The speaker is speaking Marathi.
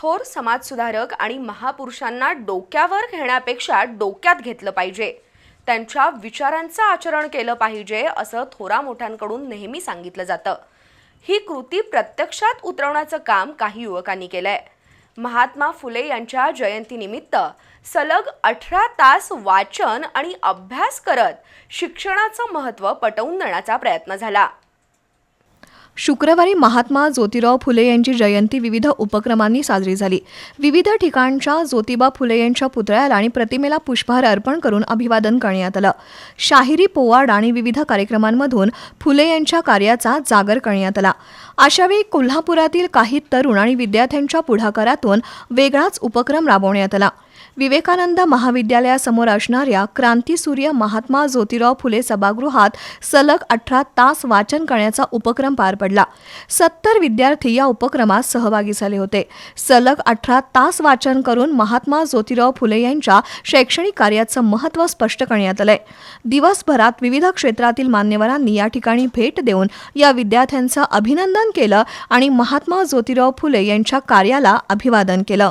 थोर समाजसुधारक आणि महापुरुषांना डोक्यावर घेण्यापेक्षा डोक्यात घेतलं पाहिजे. त्यांच्या विचारांचं आचरण केलं पाहिजे असं थोरा मोठ्यांकडून नेहमी सांगितलं जातं. ही कृती प्रत्यक्षात उतरवण्याचं काम काही युवकांनी केलंय. महात्मा फुले यांच्या जयंतीनिमित्त सलग अठरा तास वाचन आणि अभ्यास करत शिक्षणाचं महत्त्व पटवून देण्याचा प्रयत्न झाला. शुक्रवारी महात्मा ज्योतिराव फुले यांची जयंती विविध उपक्रमांनी साजरी झाली. विविध ठिकाणच्या ज्योतिबा फुले यांच्या पुतळ्याला आणि प्रतिमेला पुष्पहार अर्पण करून अभिवादन करण्यात आलं. शाहिरी पोवाड आणि विविध कार्यक्रमांमधून फुले यांच्या कार्याचा जागर करण्यात आला. अशावेळी कोल्हापुरातील काही तरुण आणि विद्यार्थ्यांच्या पुढाकारातून वेगळाच उपक्रम राबवण्यात आला. विवेकानंद महाविद्यालयासमोर असणाऱ्या क्रांतीसूर्य महात्मा ज्योतिराव फुले सभागृहात सलग अठरा तास वाचन करण्याचा उपक्रम पार पडला. सत्तर विद्यार्थी या उपक्रमात सहभागी झाले होते. सलग अठरा तास वाचन करून महात्मा ज्योतिराव फुले यांच्या शैक्षणिक कार्याचं महत्त्व स्पष्ट करण्यात आलंय. दिवसभरात विविध क्षेत्रातील मान्यवरांनी या ठिकाणी भेट देऊन या विद्यार्थ्यांचं अभिनंदन केलं आणि महात्मा ज्योतिराव फुले यांच्या कार्याला अभिवादन केलं.